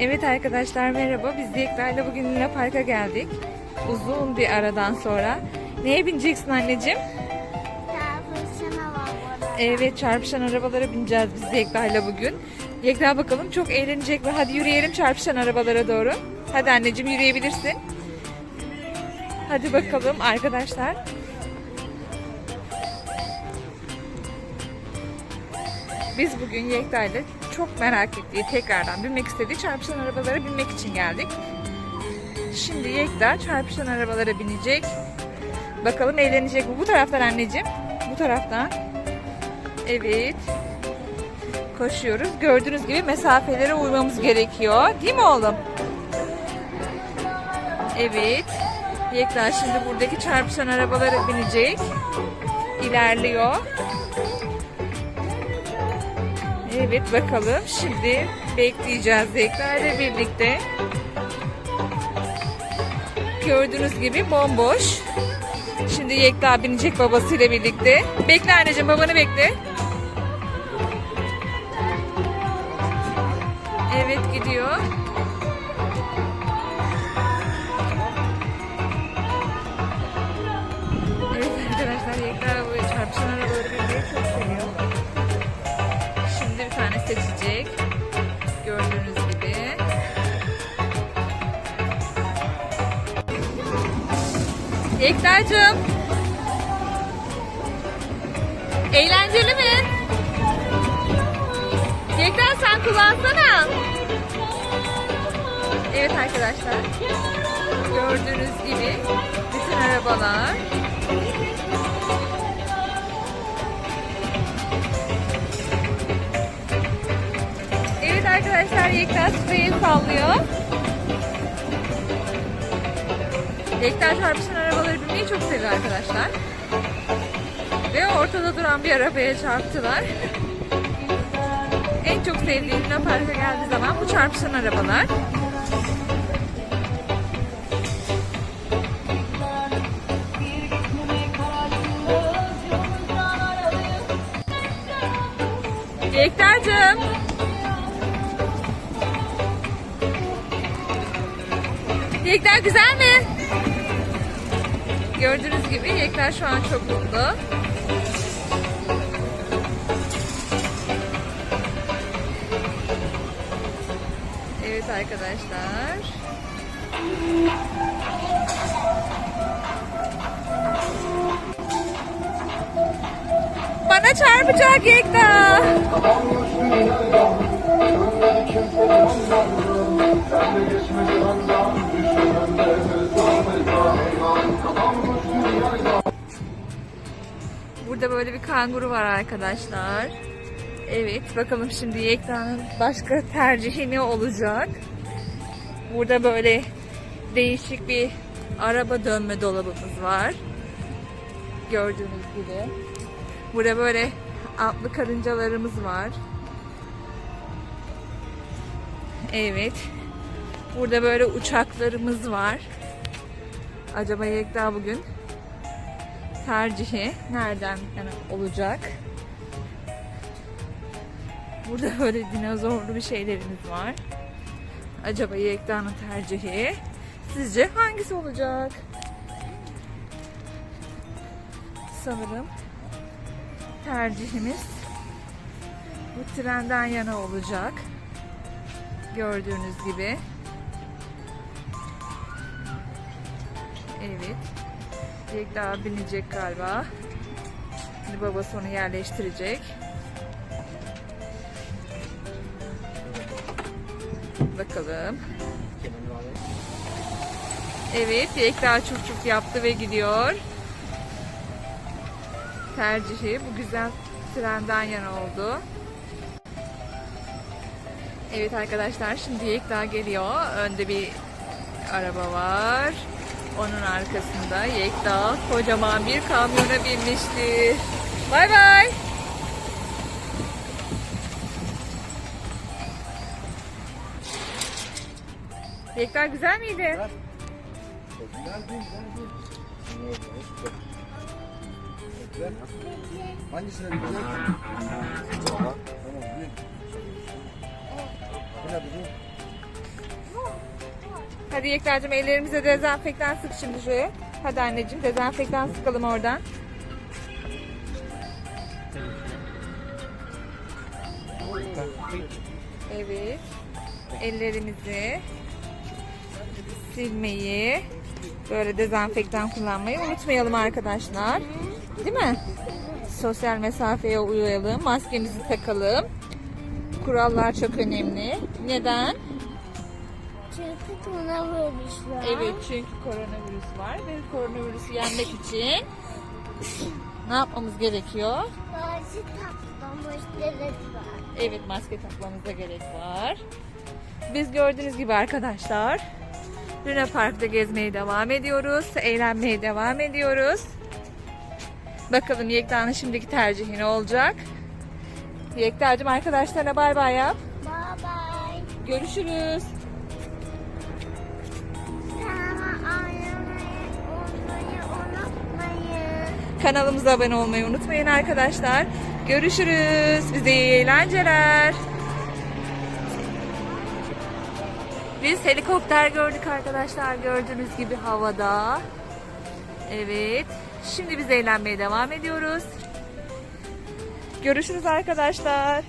Evet arkadaşlar merhaba. Biz Dilekler'le bugün Luna Park'a geldik. Uzun bir aradan sonra. Neye bineceksin anneciğim? Çarpışana var burada. Evet çarpışan arabalara bineceğiz biz Dilekler'le bugün. Dilekler bakalım çok eğlenecek ve hadi yürüyelim çarpışan arabalara doğru. Hadi anneciğim yürüyebilirsin. Hadi bakalım arkadaşlar. Biz bugün Yekta ile çok merak ettiği tekrardan binmek istediği çarpışan arabalara binmek için geldik. Şimdi Yekta çarpışan arabalara binecek. Bakalım eğlenecek mi? Bu taraftan anneciğim. Bu taraftan. Evet. Koşuyoruz. Gördüğünüz gibi mesafelere uymamız gerekiyor. Değil mi oğlum? Evet. Yekta şimdi buradaki çarpışan arabalara binecek. İlerliyor. Evet bakalım. Şimdi bekleyeceğiz ile birlikte. Gördüğünüz gibi bomboş. Şimdi Yekta binecek babasıyla birlikte. Bekle anneciğim babanı bekle. Evet gidiyor. Yekta'cığım. Eğlenceli mi? Yekta sen kullansana. Evet arkadaşlar. Gördüğünüz gibi bütün arabalar. Evet arkadaşlar Yekta spreyi sallıyor. Yekta çarpışan arabaları binmeyi çok seviyor arkadaşlar. Ve ortada duran bir arabaya çarptılar. En çok sevdiğim Park'a geldiği zaman bu çarpışan arabalar. Yekta'cığım. Yekta güzel mi? Gördüğünüz gibi Yekta şu an çok mutlu. Evet arkadaşlar. Bana çarpacak Yekta. Burada böyle bir kanguru var arkadaşlar. Evet bakalım şimdi Yekta'nın başka tercihi ne olacak? Burada böyle değişik bir araba dönme dolabımız var. Gördüğünüz gibi. Burada böyle atlı karıncalarımız var. Evet. Burada böyle uçaklarımız var. Acaba Yekta bugün tercihi nereden yani olacak? Burada böyle dinozorlu bir şeylerimiz var. Acaba Yekta'nın tercihi sizce hangisi olacak? Sanırım tercihimiz bu trenden yana olacak. Gördüğünüz gibi. Evet. Yekta binecek galiba. Şimdi babası onu yerleştirecek. Bakalım. Evet, Yekta çok çok yaptı ve gidiyor. Tercihi bu güzel trenden yana oldu. Evet arkadaşlar şimdi Yekta geliyor. Önde bir araba var. Onun arkasında Yekta kocaman bir kamyona binmiştir. Bay bay. Yekta güzel miydi? Güzel değil, güzel değil. Güzel. Hangisine gidecek? Tamam, tamam. Bin. Hadi Yekta'cığım ellerimize dezenfektan sık şimdi şuraya. Hadi anneciğim dezenfektan sıkalım oradan. Evet. Ellerimizi silmeyi, böyle dezenfektan kullanmayı unutmayalım arkadaşlar. Değil mi? Sosyal mesafeye uyalım, maskemizi takalım. Kurallar çok önemli. Neden? Çünkü koronavirüs var. Evet çünkü koronavirüs var ve koronavirüsü yenmek için ne yapmamız gerekiyor? Bazı tatlamışları var. Evet maske takmamıza gerek var. Biz gördüğünüz gibi arkadaşlar Luna Park'ta gezmeye devam ediyoruz. Eğlenmeye devam ediyoruz. Bakalım Yekta'nın şimdiki tercihi ne olacak? Yekta'cığım arkadaşlarına bay bay yap. Bye bye. Görüşürüz. Kanalımıza abone olmayı unutmayın arkadaşlar. Görüşürüz. Size iyi eğlenceler. Biz helikopter gördük arkadaşlar. Gördüğünüz gibi havada. Evet. Şimdi biz eğlenmeye devam ediyoruz. Görüşürüz arkadaşlar.